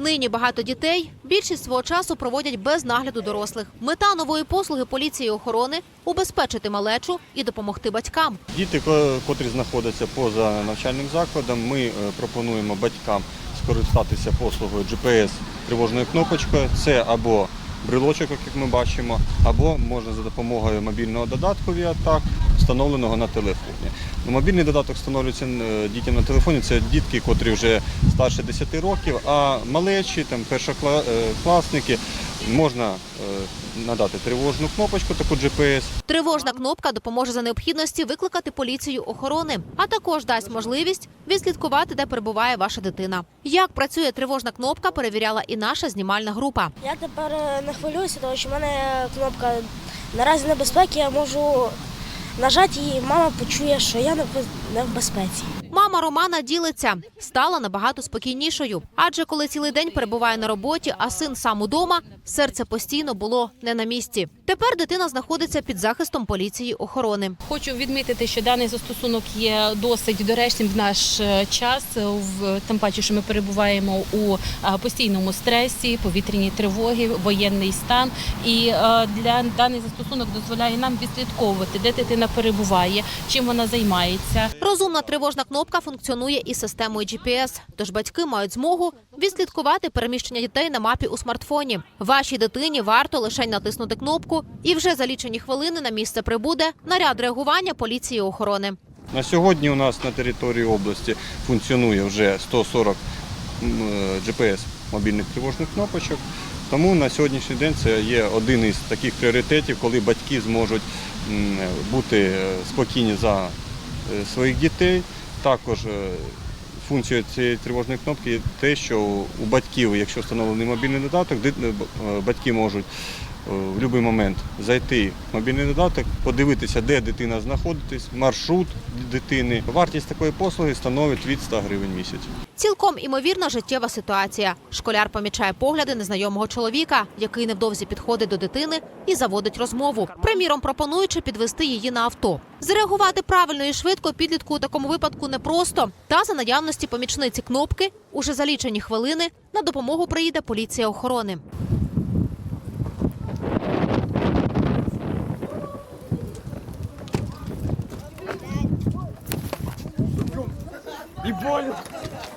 Нині багато дітей більшість свого часу проводять без нагляду дорослих. Мета нової послуги поліції охорони убезпечити малечу і допомогти батькам. Діти, котрі знаходяться поза навчальним закладом, ми е, пропонуємо батькам скористатися послугою GPS тривожною кнопочкою. Це або брелочок, як ми бачимо, або можна за допомогою мобільного додатку ViaTag, встановленого на телефоні. Ну, Мобільний додаток встановлюється е, дітям на телефоні. Це дітки, котрі вже старше 10 років, а малечі, там першокласники, можна е, надати тривожну кнопочку, таку GPS, Тривожна кнопка допоможе за необхідності викликати поліцію охорони, а також дасть можливість відслідкувати, де перебуває ваша дитина. Як працює тривожна кнопка, перевіряла і наша знімальна група. Я тепер е, не хвилююся, тому що в мене кнопка наразі небезпеки, я можу нажати і мама почує, що я не в безпеці. Мама Романа ділиться, стала набагато спокійнішою. Адже коли цілий день перебуває на роботі, а син сам удома, серце постійно було не на місці. Тепер дитина знаходиться під захистом поліції охорони. Хочу відмітити, що даний застосунок є досить доречним в наш е, час, е, в тим паче, що ми перебуваємо у е, постійному стресі, повітряній тривоги, воєнний стан. І для даний застосунок дозволяє нам відслідковувати, де дитина перебуває, чим вона займається. Розумна тривожна кнопка функціонує із системою GPS, тож батьки мають змогу відслідкувати переміщення дітей на мапі у смартфоні. Вашій дитині варто лише натиснути кнопку, і вже за лічені хвилини на місце прибуде наряд реагування поліції охорони. На сьогодні у нас на території області функціонує вже 140 м, е, GPS мобільних тривожних кнопочок. Тому на сьогоднішній день це є один із таких пріоритетів, коли батьки зможуть бути е, спокійні за е, своїх дітей. Також е, функцією цієї тривожної кнопки те, що у батьків, якщо встановлений мобільний додаток, е, е, батьки можуть в будь-який момент зайти в мобільний додаток, подивитися, де дитина знаходиться, маршрут дитини. Вартість такої послуги становить від 100 гривень місяць. Цілком імовірна життєва ситуація. Школяр помічає погляди незнайомого чоловіка, який невдовзі підходить до дитини і заводить розмову. Приміром, пропонуючи підвести її на авто. Зреагувати правильно і швидко підлітку у такому випадку непросто. Та за наявності помічниці кнопки уже за лічені хвилини на допомогу приїде поліція охорони. Не больно.